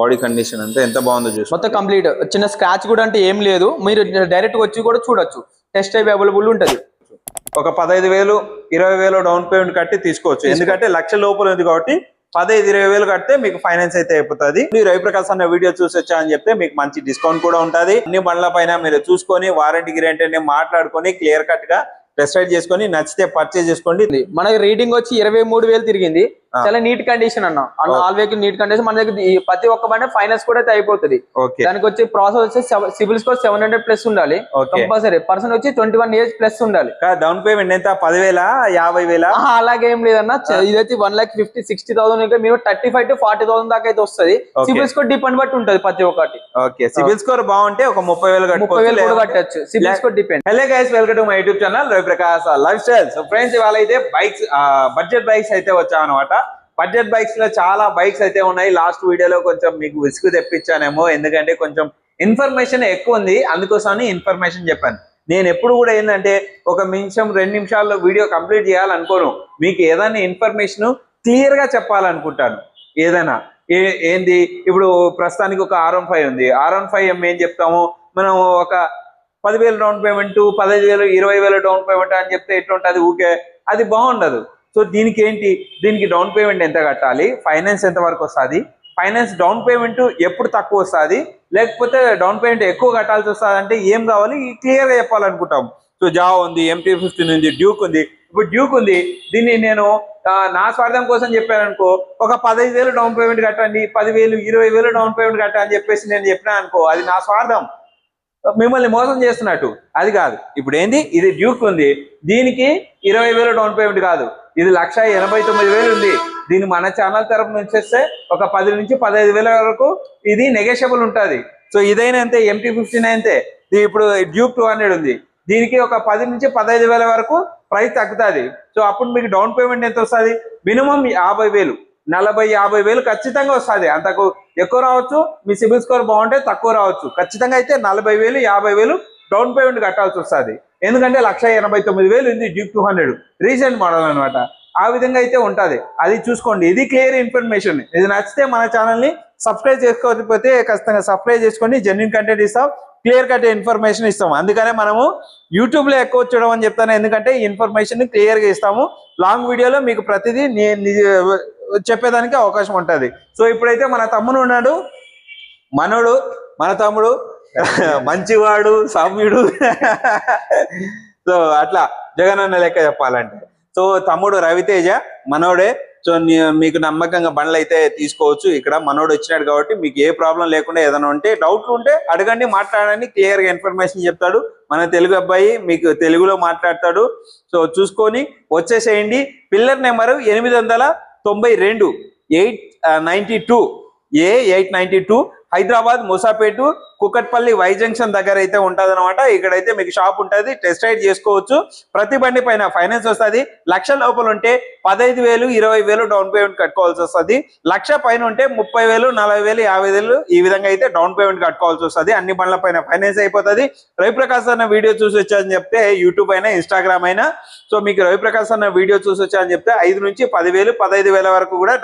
Body condition అంతా ఎంత బాగుందో చూసి మొత్తం కంప్లీట్. చిన్న స్క్రాచ్ కూడా అంటే ఏం లేదు. మీరు డైరెక్ట్ వచ్చి కూడా చూడొచ్చు. టెస్ట్ టైప్ అవైలబుల్ ఉంటది. ఒక పదహైదు వేలు ఇరవై వేలు డౌన్ పేమెంట్ కట్టి తీసుకోవచ్చు. ఎందుకంటే లక్ష లోపల ఉంది కాబట్టి పదహైదు ఇరవై వేలు కడితే మీకు ఫైనాన్స్ అయితే అయిపోతుంది. మీరు రవిప్రకాశ్ అన్న వీడియో చూసి వచ్చా అని చెప్తే మీకు మంచి డిస్కౌంట్ కూడా ఉంటుంది. అన్ని బండ్ల పైన మీరు చూసుకొని వారంటీ అన్ని మాట్లాడుకొని క్లియర్ కట్గా డిసైడ్ చేసుకొని నచ్చితే పర్చేజ్ చేసుకోండి. మనకి రేటింగ్ వచ్చి ఇరవై మూడు వేలు తిరిగింది. చాలా నీట్ కండిషన్ అన్న. ఆల్ వెహికల్ నీట్ కండిషన్ మన దగ్గర ప్రతి ఒక్క బండి ఫైనాన్స్ కూడా అయితే అయిపోతుంది. దానికి వచ్చి ప్రాసెస్ వచ్చి CIBIL score seven hundred plus ఉండాలి. కంపల్సరీ పర్సన్ వచ్చి ట్వంటీ వన్ ఇయర్స్ ప్లస్ ఉండాలి డౌన్ పేమెంట్ ఎంత? పదివేల? యాభై వేల? అలాగే ఏం లేదన్న ఇదైతే one lakh fifty sixty thousand ఇంకా మీరు thirty five to forty thousand దాకా అయితే వస్తుంది. సివిల్ స్కోర్ డిపెండ్ బట్టి ఉంటుంది ప్రతి ఒక్కటి. ఓకే. సిబిల్ స్కోర్ బాగుంటే ఒక ముప్పై వేలు ముప్పై వేలు కూడా కట్టచ్చు. CIBIL score depend hello guys welcome to my YouTube channel Raviprakash lifestyle so friends ఇవాళ అయితే బైక్స్ బడ్జెట్ బైక్స్ అయితే వచ్చాం అనమాట బడ్జెట్ బైక్స్లో చాలా బైక్స్ అయితే ఉన్నాయి. లాస్ట్ వీడియోలో కొంచెం మీకు విసుగు తెప్పించానేమో ఎందుకంటే కొంచెం ఇన్ఫర్మేషన్ ఎక్కువ ఉంది. అందుకోసమని ఇన్ఫర్మేషన్ చెప్పాను. నేను ఎప్పుడు కూడా ఏంటంటే ఒక నిమిషం రెండు నిమిషాల్లో వీడియో కంప్లీట్ చేయాలనుకోను. మీకు ఏదైనా ఇన్ఫర్మేషన్ క్లియర్గా చెప్పాలనుకుంటాను. ఏదైనా. ఏ ఏంది? ఇప్పుడు ప్రస్తుతానికి ఒక ఆర్ వన్ ఫైవ్ ఉంది. ఆర్ వన్ ఫైవ్ ఏం చెప్తాము? మనం ఒక పదివేలు డౌన్ పేమెంట్ పదహైదు వేలు ఇరవై వేలు డౌన్ పేమెంట్ అని చెప్తే ఎట్లుంటుంది? ఊకే. అది బాగుండదు. సో దీనికి ఏంటి? దీనికి డౌన్ పేమెంట్ ఎంత కట్టాలి? ఫైనాన్స్ ఎంత వరకు వస్తుంది? ఫైనాన్స్ డౌన్ పేమెంట్ ఎప్పుడు తక్కువ వస్తుంది? లేకపోతే డౌన్ పేమెంట్ ఎక్కువ కట్టాల్సి వస్తుంది అంటే ఏం కావాలి? క్లియర్గా చెప్పాలనుకుంటాం. సో జా ఉంది ఎంటీ ఫిఫ్టీన్ ఉంది డ్యూక్ ఉంది. ఇప్పుడు డ్యూక్ ఉంది. దీన్ని నేను నా స్వార్థం కోసం చెప్పాను అనుకో ఒక పదహైదు వేలు డౌన్ పేమెంట్ కట్టండి పదివేలు ఇరవై వేలు డౌన్ పేమెంట్ కట్టండి అని చెప్పేసి నేను చెప్పినా అనుకో అది నా స్వార్థం. మిమ్మల్ని మోసం చేస్తున్నట్టు. అది కాదు. ఇప్పుడు ఏంది? ఇది డ్యూక్ ఉంది. దీనికి ఇరవై వేలు డౌన్ పేమెంట్ కాదు. ఇది లక్ష ఎనభై తొమ్మిది వేలు ఉంది. దీన్ని మన ఛానల్ తరపు నుంచి వస్తే ఒక పది నుంచి పదహైదు వేల వరకు ఇది నెగోషియబుల్ ఉంటుంది. సో ఇదైనా అంతే ఎంటీ ఫిఫ్టీన్ అయితే ఇది ఇప్పుడు డ్యూక్ టూ హండ్రెడ్ ఉంది. దీనికి ఒక పది నుంచి పదహైదు వేల వరకు ప్రైస్ తగ్గుతుంది. సో అప్పుడు మీకు డౌన్ పేమెంట్ ఎంత వస్తుంది? మినిమం యాభై వేలు. నలభై యాభై వేలు ఖచ్చితంగా వస్తుంది. అంతకు ఎక్కువ రావచ్చు మీ సిబిల్ స్కోర్ బాగుంటే తక్కువ రావచ్చు. ఖచ్చితంగా అయితే నలభై వేలు యాభై వేలు డౌన్ పేమెంట్ కట్టాల్సి వస్తుంది. ఎందుకంటే లక్ష ఎనభై తొమ్మిది వేలు ఉంది Duke two hundred recent model అనమాట ఆ విధంగా అయితే ఉంటుంది. అది చూసుకోండి. ఇది క్లియర్ ఇన్ఫర్మేషన్ ఇది నచ్చితే మన ఛానల్ని సబ్స్క్రైబ్ చేసుకోకపోతే ఖచ్చితంగా సబ్స్క్రైబ్ చేసుకొని జెన్యున్ కంటెంట్ ఇస్తాం. క్లియర్ కట్ ఇన్ఫర్మేషన్ ఇస్తాం. అందుకనే మనము యూట్యూబ్లో ఎక్కువ చూడడం అని చెప్తాను. ఎందుకంటే ఈ ఇన్ఫర్మేషన్ క్లియర్గా ఇస్తాము. లాంగ్ వీడియోలో మీకు ప్రతిదీ చెప్పేదానికి అవకాశం ఉంటుంది. సో ఇప్పుడైతే మన తమ్ముడు ఉన్నాడు. మనోడు మన తమ్ముడు మంచివాడు సౌమ్యుడు. సో అట్లా జగన్ అన్న లెక్క చెప్పాలంటే. సో తమ్ముడు రవితేజ మనోడే. సో మీకు నమ్మకంగా బండ్లు అయితే తీసుకోవచ్చు. ఇక్కడ మనోడు వచ్చినాడు కాబట్టి మీకు ఏ ప్రాబ్లం లేకుండా ఏదైనా ఉంటే డౌట్లు ఉంటే అడగండి మాట్లాడండి. క్లియర్గా ఇన్ఫర్మేషన్ చెప్తాడు. మన తెలుగు అబ్బాయి మీకు తెలుగులో మాట్లాడతాడు. సో చూసుకొని వచ్చేసేయండి. పిల్లర్ నెంబర్ ఎనిమిది వందల తొంభై రెండు eight ninety two. A eight ninety two. Hyderabad Moosapet Kukatpally Y junction దగ్గర అయితే ఉంటుంది అనమాట ఇక్కడైతే మీకు షాప్ ఉంటుంది టెస్ట్ రైడ్ చేసుకోవచ్చు. ప్రతి బండి పైన ఫైనాన్స్ వస్తుంది. లక్ష లోపల ఉంటే పదహైదు వేలు ఇరవై వేలు డౌన్ పేమెంట్ కట్టుకోవాల్సి వస్తుంది. లక్ష పైన ఉంటే ముప్పై వేలు నలభై వేలు యాభై వేలు ఈ విధంగా అయితే డౌన్ పేమెంట్ కట్టుకోవాల్సి వస్తుంది. అన్ని బండ్ల పైన ఫైనాన్స్ అయిపోతుంది. రవిప్రకాశ్ అన్న వీడియో చూసి వచ్చారని చెప్తే యూట్యూబ్ అయినా ఇన్స్టాగ్రామ్ అయినా. సో మీకు రవిప్రకాశ్ అన్న వీడియో చూసి వచ్చారని చెప్తే ఐదు నుంచి పదివేలు పదహైదు వేల వరకు కూడా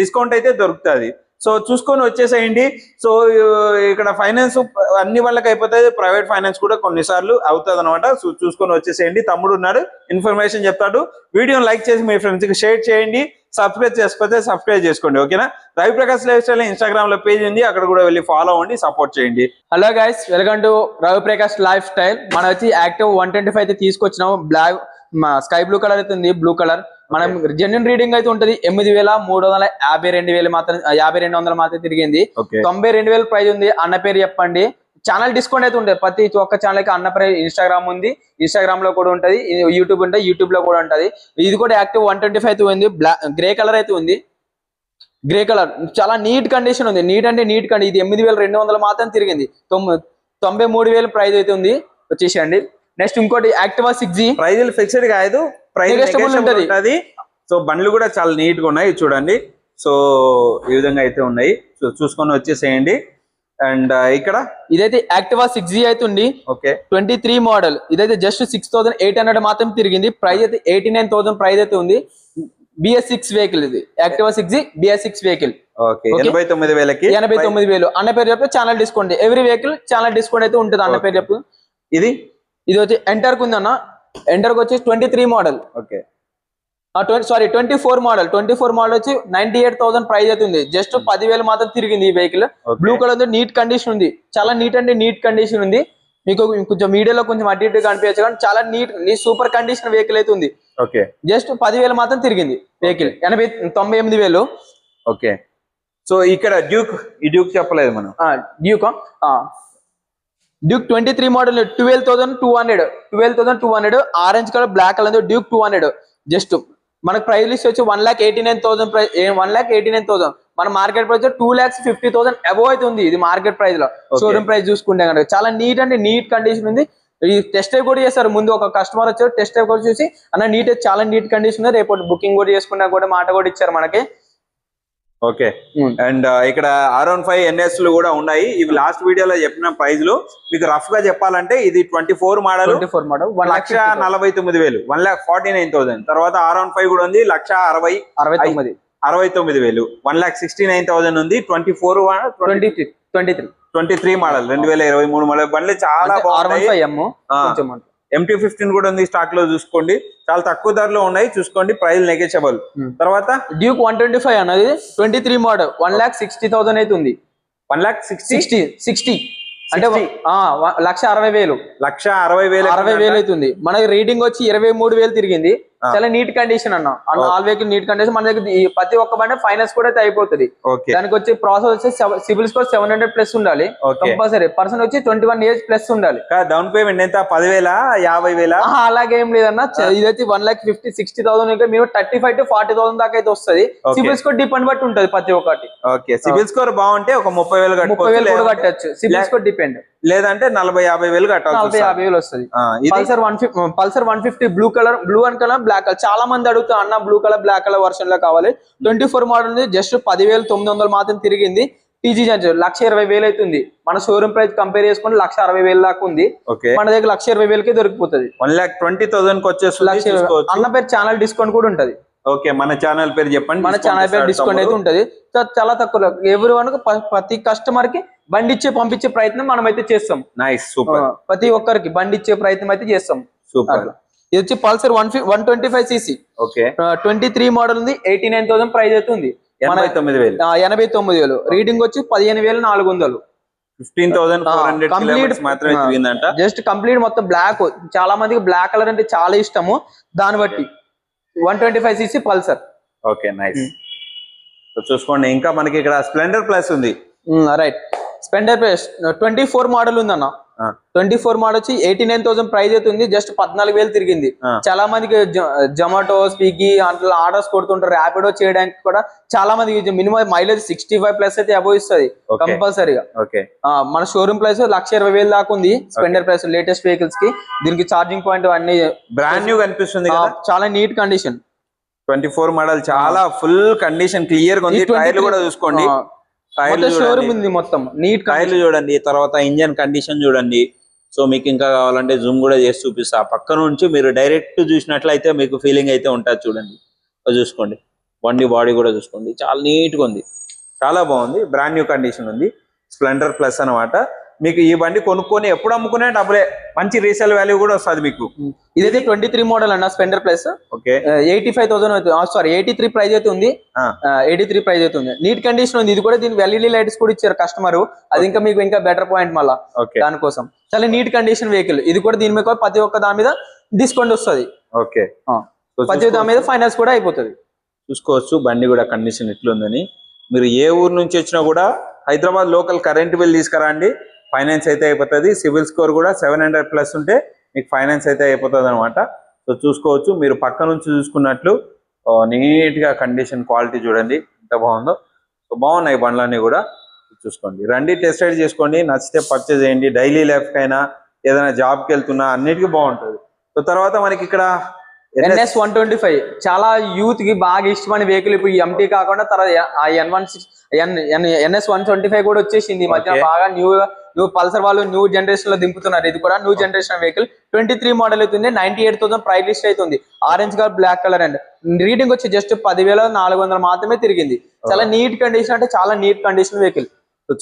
డిస్కౌంట్ అయితే దొరుకుతుంది. సో చూసుకొని వచ్చేసేయండి. సో ఇక్కడ ఫైనాన్స్ అన్ని వాళ్ళకి అయిపోతాయి. ప్రైవేట్ ఫైనాన్స్ కూడా కొన్నిసార్లు అవుతుంది అనమాట సో చూసుకొని వచ్చేసేయండి. తమ్ముడు ఉన్నాడు. ఇన్ఫర్మేషన్ చెప్తాడు. వీడియోని లైక్ చేసి మీ ఫ్రెండ్స్కి షేర్ చేయండి. సబ్స్క్రైబ్ చేసుకోతే సబ్స్క్రైబ్ చేసుకోండి ఓకేనా? రవి ప్రకాష్ లైఫ్ స్టైల్ ఇన్స్టాగ్రామ్లో పేజ్ ఉంది. అక్కడ కూడా వెళ్ళి ఫాలో అవ్వండి సపోర్ట్ చేయండి. Hello guys welcome to Ravi Prakash lifestyle. మన వచ్చి యాక్టివ్ వన్ ట్వంటీ ఫైవ్ అయితే తీసుకొచ్చినాము బ్లాక్ స్కై బ్లూ కలర్ అయితే ఉంది బ్లూ కలర్. మనం జెన్యున్ రీడింగ్ అయితే ఉంటది. ఎనిమిది వేల మూడు వందల యాభై రెండు వేలు మాత్రం యాభై రెండు వందలు మాత్రం తిరిగింది. తొంభై రెండు వేలు ప్రైజ్ ఉంది. అన్న పేరు చెప్పండి. ఛానల్ డిస్కౌంట్ అయితే ఉంటుంది. ప్రతి ఒక్క ఛానల్కి అన్న పేరు ఇన్స్టాగ్రామ్ ఉంది. ఇన్స్టాగ్రామ్లో కూడా ఉంటది. యూట్యూబ్ ఉంటుంది. యూట్యూబ్లో కూడా ఉంటది. ఇది కూడా యాక్టివ్ వన్ ట్వంటీ ఫైవ్ ఉంది. బ్లాక్ గ్రే కలర్ అయితే ఉంది. Grey colour. చాలా నీట్ కండిషన్ ఉంది. నీట్ అంటే నీట్ కండిషన్ ఇది ఎనిమిది వేల రెండు వందలు మాత్రం తిరిగింది. తొంభై మూడు వేలు ప్రైజ్ అయితే ఉంది. వచ్చేసేయండి. నెక్స్ట్ ఇంకోటి యాక్టివా సిక్స్ జీ. ప్రైజులు ఫిక్స్డ్ కాదు. ప్రైస్ సో బండ్లు కూడా చాలా నీట్గా ఉన్నాయి చూడండి. సో ఈ విధంగా అయితే ఉన్నాయి. సో చూసుకొని వచ్చేసేయండి. అండ్ ఇక్కడ? ఇదైతే యాక్టివా సిక్స్ జీ అయితే ఉంది. ఓకే ట్వంటీ త్రీ మోడల్ ఇదైతే just six thousand eight hundred మాత్రం తిరిగింది. ప్రైస్ అయితే ఎయిటీ నైన్ థౌసండ్ ప్రైస్ అయితే ఉంది. బిఎస్ సిక్స్ వెహికల్ ఇది. Activa six BS six vehicle. ఎనభై తొమ్మిది వేలకి ఎనభై తొమ్మిది వేలు. అన్న పేరు చెప్పి channel discount every vehicle channel discount అయితే ఉంటుంది అన్న పేరు చెప్పు. ఇది? ఇది వచ్చి ఎంటర్కు ఉందన్న ఎంటర్కు వచ్చి twenty three model okay sorry twenty four model twenty four model వచ్చి నైన్టీ ఎయిట్ థౌసండ్ ప్రైస్ అవుతుంది జస్ట్ పదివేలు మాత్రం తిరిగింది ఈ vehicle. Blue colour neat condition ఉంది. చాలా నీట్ అంటే నీట్ కండిషన్ ఉంది. మీకు కొంచెం మీడియాలో కొంచెం అటు ఇటు కనిపించచ్చు కానీ చాలా నీట్ నీ సూపర్ కండిషన్ వెహికల్ అయితే ఉంది. ఓకే జస్ట్ పదివేలు మాత్రం తిరిగింది వెహికల్ ఎనభై తొంభై ఎనిమిది వేలు. ఓకే సో ఇక్కడ డ్యూక్ ఈ డ్యూక్ చెప్పలేదు మనం. Duke Duke twenty three model twelve thousand two hundred twelve thousand two hundred orange colour black colour Duke two hundred just మనకు ప్రైస్ లిస్ట్ వచ్చి one lakh eighty nine thousand price one lakh eighty nine thousand మన market price two lakhs fifty thousand above అయితే ఉంది ఇది market ప్రైస్లో. Showroom price చూసుకుంటే కనుక. చాలా నీట్ అంటే నీట్ కండిషన్ ఉంది. ఈ టెస్ట్ డ్రైవ్ కూడా చేస్తారు. ముందు ఒక కస్టమర్ వచ్చారు టెస్ట్ డ్రైవ్ కూడా చూసి అన్న నీట్ చాలా నీట్ కండిషన్ ఉంది. రేపు బుకింగ్ కూడా చేసుకున్నా కూడా మాట కూడా ఇచ్చారు మనకి. ఓకే. అండ్ ఇక్కడ ఆర్ వన్ ఫైవ్ ఎన్ఎస్లు కూడా ఉన్నాయి. ఇవి లాస్ట్ వీడియోలో చెప్పిన ప్రైస్లు. మీకు రఫ్గా చెప్పాలంటే ఇది twenty four model. Four model. One లక్ష నలభై తొమ్మిది వేలు. One lakh forty nine thousand. తర్వాత ఆర్ వన్ ఫైవ్ కూడా ఉంది. లక్ష అరవై అరవై తొమ్మిది. అరవై తొమ్మిది వేలు. One lakh sixty nine thousand ఉంది. Twenty four twenty three. Twenty three. Twenty three model. రెండు వేల ఇరవై మూడు మోడల్. బండ్లు చాలా ఆర్ ఎంటీ ఫిఫ్టీన్ కూడా ఉంది స్టాక్లో చూసుకోండి. చాలా తక్కువ ధరలో ఉన్నాయి. చూసుకోండి ప్రైస్ నెగెచబుల్ Hmm. తర్వాత? డ్యూక్ వన్ ట్వంటీ ఫైవ్ అన్నది twenty three model one lakh sixty thousand అయితే ఉంది వన్ లాక్ సిక్స్టీ సిక్స్టీ అంటే 60. ఆ, వ- లక్ష అరవై వేలు. లక్ష అరవై వేలు అరవై వేలు అవుతుంది మనకి రీడింగ్ వచ్చి ఇరవై మూడు వేలు తిరిగింది. చాలా నీట్ కండిషన్ అన్న. All vehicle neat condition. మన దగ్గర ప్రతి ఒక్క బండి ఫైనాన్స్ కూడా అయితే అయిపోతుంది. దానికి వచ్చి ప్రాసెస్ వచ్చి CIBIL score seven hundred plus ఉండాలి. కంపల్సరీ. పర్సన్ వచ్చి ట్వంటీ వన్ ఇయర్స్ ప్లస్ ఉండాలి. డౌన్ పేమెంట్ ఎంత? పదివేల? యాభై వేల? అలాగే ఏం లేదన్న. ఇదైతే one lakh fifty sixty thousand ఇంకా మేము thirty five to forty thousand దాకా అయితే వస్తుంది. సివిల్ స్కోర్ డిపెండ్ బట్టి ఉంటుంది ప్రతి ఒక్కటి. ఓకే. సిబిల్ స్కోర్ బాగుంటే ఒక ముప్పై వేలు ముప్పై వేలు కూడా కట్టచ్చు. CIBIL score depend. లేదంటే నలభై యాభై వేలు నలభై యాభై వేలు వస్తుంది. Pulsar one fifty Pulsar one fifty blue colour blue and colour black colour. చాలా మంది అడుగుతారు అన్న బ్లూ కలర్ బ్లాక్ కలర్ వర్షన్లో కావాలి. ట్వంటీ ఫోర్ మోడల్ ఉంది జస్ట్ పదివేలు తొమ్మిది వందలు మాత్రం తిరిగింది టీజీ జంచర్ లక్ష ఇరవై వేలు అవుతుంది. మన షోరూమ్ ప్రైస్ కంపేర్ చేసుకుంటే లక్ష అరవై వేలు దాకా ఉంది. మన దగ్గర లక్ష ఇరవై వేలకే దొరికిపోతుంది. వన్ లాక్ ట్వంటీ థౌసండ్ చూసుకోవచ్చు అన్న పేరు ఛానల్ డిస్కౌంట్ కూడా ఉంటది. ఓకే మన ఛానల్ పేరు చెప్పండి మన ఛానల్ పేరు డిస్కౌంట్ అయితే. ఉంటది. చాలా తక్కువ ఎవరి ప్రతి కస్టమర్కి బండి ఇచ్చే పంపించే ప్రయత్నం మనం అయితే చేస్తాం నైస్ సూపర్ ప్రతి ఒక్కరికి బండి ఇచ్చే ప్రయత్నం అయితే చేస్తాం. సూపర్. ఇది వచ్చి Pulsar one one twenty five CC. Okay. Twenty three model ఉంది ఎయిటీ నైన్ థౌసండ్ ప్రైస్ అయితే ఉంది. ఎనభై తొమ్మిది వేలు. ఎనభై తొమ్మిది వేలు. రీడింగ్ వచ్చి పదిహేను వేలు నాలుగు వందలు. ఫిఫ్టీన్ థౌసండ్ కిలోమీటర్స్ మాత్రమే. తిరిగిందంట. జస్ట్ కంప్లీట్ మొత్తం బ్లాక్. చాలా మందికి బ్లాక్ కలర్ అంటే చాలా ఇష్టము. దాన్ని బట్టి. One twenty five CC Pulsar. Okay nice చూసుకోండి ఇంకా మనకి ఇక్కడ స్ప్లెండర్ ప్లస్ ఉంది. Right Splendor price twenty four model ఉందన్న. ట్వంటీ ఫోర్ మోడల్ వచ్చి ఎయిటీ నైన్ థౌసండ్ ప్రైస్ అయితే ఉంది జస్ట్ పద్నాలుగు వేలు తిరిగింది. చాలా మందికి జొమాటో స్విగ్గీ అట్లా ఆర్డర్స్ కొడుతుంటారు ర్యాపిడో చేయడానికి కూడా చాలా మందికి minimum mileage sixty five plus అయితే అబోవ్ ఇస్తుంది. కంపల్సరీగా మన షోరూమ్ ప్రైస్ లక్ష ఇరవై వేలు దాకా ఉంది స్పెండర్ ప్రైస్ లేటెస్ట్ వెహికల్స్కి. దీనికి ఛార్జింగ్ పాయింట్ అన్ని బ్రాండ్ న్యూ కనిపిస్తుంది చాలా neat condition twenty four model చాలా ఫుల్ కండిషన్ క్లియర్గా ఉంది. టైర్లు కూడా చూసుకోండి. టైర్లు మొత్తం షోరూమ్ చూడండి ఉంది మొత్తం. నీట్ టైర్లు చూడండి. తర్వాత ఇంజన్ కండిషన్ చూడండి. సో మీకు ఇంకా కావాలంటే జూమ్ కూడా చేసి చూపిస్తా. పక్క నుంచి మీరు డైరెక్ట్ చూసినట్లయితే మీకు ఫీలింగ్ అయితే ఉంటుంది చూడండి. చూసుకోండి. బండి బాడీ కూడా చూసుకోండి. చాలా నీట్గా ఉంది. చాలా బాగుంది. బ్రాండ్ న్యూ కండిషన్ ఉంది. స్ప్లెండర్ ప్లస్ అన్నమాట. మీకు ఈ బండి కొనుక్కొని ఎప్పుడు అమ్ముకునే డబ్బులే. మంచి రీసేల్ వాల్యూ కూడా వస్తుంది మీకు. ఇదైతే ట్వంటీ త్రీ మోడల్ అన్న Splendor plus okay. Eighty five thousand అవుతుంది. సారీ ఎయిటీ త్రీ ప్రైస్ అయితే ఉంది. ఎయిటీ త్రీ ప్రైస్ అయితే ఉంది. నీట్ కండిషన్ ఉంది. ఇది కూడా దీనికి ఎల్ఈడి లైట్స్ కూడా ఇచ్చారు కస్టమర్ అది ఇంకా మీకు ఇంకా బెటర్ పాయింట్ మళ్ళా. ఓకే. దానికోసం. చాలా నీట్ కండిషన్ వెహికల్ ఇది కూడా దీని మీద ప్రతి ఒక్క దాని మీద డిస్కౌంట్ వస్తుంది. ఓకే. ప్రతి దాని మీద ఫైనాన్స్ కూడా అయిపోతుంది. చూసుకోవచ్చు. బండి కూడా కండిషన్ ఎట్లుందని. మీరు ఏ ఊరు నుంచి వచ్చినా కూడా హైదరాబాద్ లోకల్ కరెంట్ బిల్ తీసుకురండి. ఫైనాన్స్ అయితే అయిపోతుంది. సివిల్ స్కోర్ కూడా సెవెన్ హండ్రెడ్ ప్లస్ ఉంటే మీకు ఫైనాన్స్ అయితే అయిపోతుంది అనమాట సో చూసుకోవచ్చు. మీరు పక్క నుంచి చూసుకున్నట్లు నీట్గా కండిషన్ క్వాలిటీ చూడండి. ఎంత బాగుందో. సో బాగున్నాయి బండ్లన్నీ కూడా. చూసుకోండి. రండి టెస్ట్ రైడ్ చేసుకోండి. నచ్చితే పర్చేజ్ చేయండి. డైలీ లైఫ్ కైనా ఏదైనా జాబ్కి వెళ్తున్నా అన్నిటికీ బాగుంటుంది. సో తర్వాత మనకి ఇక్కడ ఎన్ఎస్ వన్ ట్వంటీ ఫైవ్ చాలా యూత్కి బాగా ఇష్టమైన వెహికల్ ఇప్పుడు ఎంటీ కాకుండా తర్వాత N one six N NS one twenty five కూడా వచ్చేసింది మధ్య. బాగా న్యూ నువ్వు పల్సర్ వాళ్ళు న్యూ జనరేషన్లో దింపుతున్నారు. ఇది కూడా new generation vehicle twenty three model అవుతుంది ninety eight thousand price list అవుతుంది orange colour black colour and reading వచ్చి జస్ట్ పదివేల నాలుగు వందలు మాత్రమే తిరిగింది. చాలా నీట్ కండిషన్ అంటే చాలా నీట్ కండిషన్ వెహికల్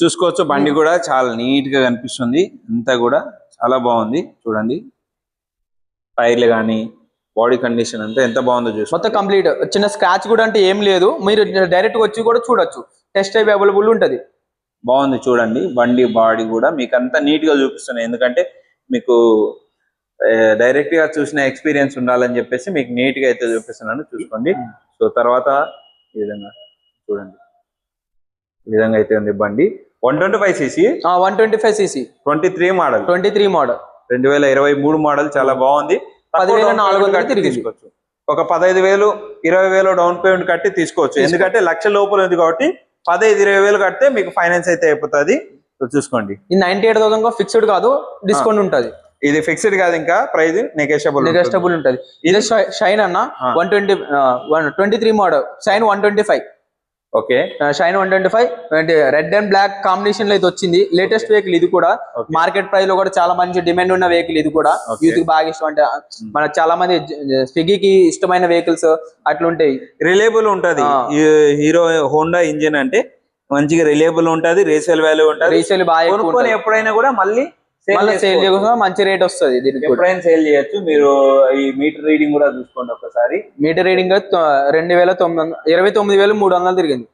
చూసుకోవచ్చు బండి కూడా చాలా నీట్గా కనిపిస్తుంది. అంతా కూడా చాలా బాగుంది. చూడండి. టైర్లు కానీ బాడీ కండిషన్ అంతా ఎంత బాగుందో చూసుకో మొత్తం కంప్లీట్ చిన్న స్క్రాచ్ కూడా అంటే ఏం లేదు. మీరు డైరెక్ట్ వచ్చి కూడా చూడొచ్చు. టెస్ట్ డ్రైవ్ అవైలబుల్ ఉంటది. బాగుంది చూడండి. బండి బాడీ కూడా మీకు అంతా నీట్గా చూపిస్తున్నాయి. ఎందుకంటే మీకు డైరెక్ట్గా చూసిన ఎక్స్పీరియన్స్ ఉండాలని చెప్పేసి మీకు నీట్గా అయితే చూపిస్తున్నాను. చూసుకోండి. సో తర్వాత ఈ విధంగా చూడండి. ఈ విధంగా అయితే ఉంది బండి. One twenty five CC? One twenty five CC. Twenty three model. Twenty three model. రెండు వేల ఇరవై మూడు మోడల్ చాలా బాగుంది. పదివేల నాలుగు వందలు. తీసుకోవచ్చు. ఒక పదహైదు వేలు ఇరవై వేలు డౌన్ పేమెంట్ కట్టి తీసుకోవచ్చు. ఎందుకంటే లక్ష లోపల ఉంది కాబట్టి పదహైదు ఇరవై వేలు కడితే మీకు ఫైనాన్స్ అయితే అయిపోతుంది. చూసుకోండి. ఇది నైన్టీ ఎయిట్ థౌసండ్ ఫిక్స్డ్ కాదు డిస్కౌంట్ ఉంటది. ఇది ఫిక్స్డ్ కాదు ఇంకా ప్రైస్ నెగోషియబుల్ నెగోషియబుల్ ఉంటది. ఇది షైన్ అన్న. One twenty one twenty three model Shine one twenty five okay Shine one twenty five red and black కాంబినేషన్లో ఇది వచ్చింది. లేటెస్ట్ వెహికల్ ఇది కూడా. మార్కెట్ ప్రైస్లో కూడా చాలా మంచి డిమాండ్ ఉన్న వెహికల్ ఇది కూడా. యూత్కి బాగా ఇష్టం అంటే మన చాలా మంది స్విగ్గీకి ఇష్టమైన వెహికల్స్ అట్లా ఉంటాయి రిలేబుల్ ఉంటది. హీరో హోండా ఇంజిన్ అంటే మంచిగా రిలేబుల్ ఉంటది రీసేల్ వాల్యూ ఉంటది. రీసేల్ బాగా కొనుక్కొని. ఎప్పుడైనా కూడా మళ్ళీ మళ్ళీ సేల్. చేయకుండా మంచి రేట్ వస్తుంది దీనికి ఎప్పుడైనా సేల్ చేయొచ్చు. మీరు ఈ మీటర్ రీడింగ్ కూడా చూసుకోండి ఒకసారి. మీటర్ రీడింగ్ రెండు వేల తొమ్మిది వందల ఇరవై తొమ్మిది వేలు మూడు వందలు తిరిగింది.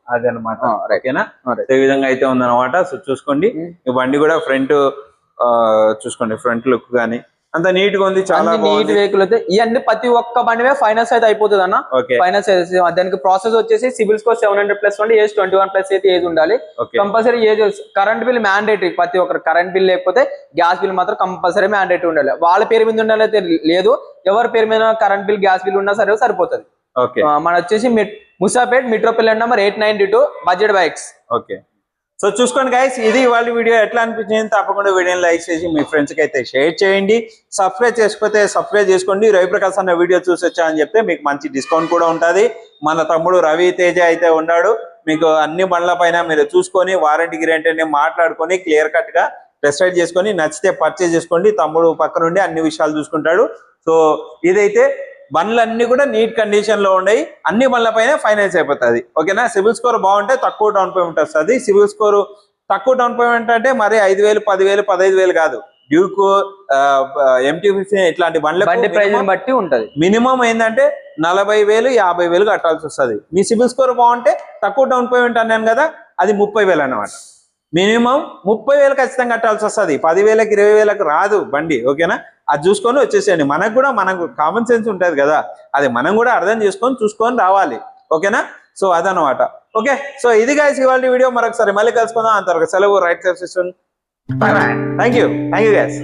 ఓకేనా? right. ఈ విధంగా అయితే ఉందన్నమాట. సో చూసుకోండి. Mm. ఈ బండి కూడా ఫ్రంట్ చూసుకోండి. ఫ్రంట్ లుక్ గానీ. అంత నీట్గా ఉంది చాలా నీట్ వెహికల్ అయితే ఇవన్నీ ప్రతి ఒక్క బండి మీద ఫైనాన్స్ అయితే అయిపోతుంది అన్న. ఫైనాన్స్ దానికి ప్రాసెస్ వచ్చేసి CIBIL score seven hundred plus ఉండి ఏజ్ ట్వంటీ వన్ ప్లస్ అయితే ఏజ్ ఉండాలి. Compulsory age current bill mandatory ప్రతి ఒక్కరు కరెంట్ బిల్ లేకపోతే గ్యాస్ బిల్ మాత్రం కంపల్సరీ మ్యాండేటరీ ఉండాలి. వాళ్ళ పేరు మీద ఉండాలి అయితే లేదు. ఎవరి పేరు మీద కరెంట్ బిల్ గ్యాస్ బిల్ ఉన్నా సరే సరిపోతుంది. మన వచ్చేసి Moosapet metro pillar number eight ninety two budget bikes. Okay so చూసుకోండి గైస్ ఇది వాళ్ళ వీడియో. ఎట్లా అనిపించింది తప్పకుండా వీడియోని లైక్ చేసి మీ ఫ్రెండ్స్కి అయితే షేర్ చేయండి. సబ్స్క్రైబ్ చేసుకపోతే సబ్స్క్రైబ్ చేసుకోండి. రవిప్రకాశ్ అన్న వీడియో చూసి వచ్చా అని చెప్తే మీకు మంచి డిస్కౌంట్ కూడా ఉంటుంది. మన తమ్ముడు రవి తేజ అయితే ఉన్నాడు. మీకు అన్ని బండ్ల పైన మీరు చూసుకొని వారంటీ గ్యారెంటీ అన్ని మాట్లాడుకొని క్లియర్ కట్గా డిసైడ్ చేసుకొని నచ్చితే పర్చేజ్ చేసుకోండి. తమ్ముడు పక్క నుండి అన్ని విషయాలు చూసుకుంటాడు. సో ఇదైతే బండ్లన్నీ కూడా నీట్ కండిషన్లో ఉన్నాయి అన్ని బండ్ల పైన ఫైనాన్స్ అయిపోతుంది. ఓకేనా? సివిల్ స్కోర్ బాగుంటే తక్కువ డౌన్ పేమెంట్ వస్తుంది. సివిల్ స్కోర్ తక్కువ డౌన్ పేమెంట్ అంటే మరి ఐదు వేలు పదివేలు పదహైదు వేలు కాదు. డ్యూక్ ఎంటీ ఫిఫ్టీన్ ఇట్లాంటి బండి బండ్ల బట్టి ఉంటది. మినిమం ఏంటంటే నలభై వేలు యాభై వేలు కట్టాల్సి వస్తుంది. మీ సిబిల్ స్కోర్ బాగుంటే తక్కువ డౌన్ పేమెంట్ అన్నాను కదా అది ముప్పై వేలు అన్నమాట. మినిమం ముప్పై వేలు ఖచ్చితంగా కట్టాల్సి వస్తుంది. పదివేలకు ఇరవై వేలకు రాదు బండి. ఓకేనా? అది చూసుకొని వచ్చేసేయండి. మనకు కూడా మనకు కామన్ సెన్స్ ఉంటుంది కదా. అది మనం కూడా అర్థం చేసుకొని చూసుకొని రావాలి. ఓకేనా? సో అదనమాట ఓకే? సో ఇది guys ఇవాళ వీడియో. మరొకసారి మళ్ళీ కలుసుకుందాం. అంతవరకు సెలవు. Right subscription thank you thank you guys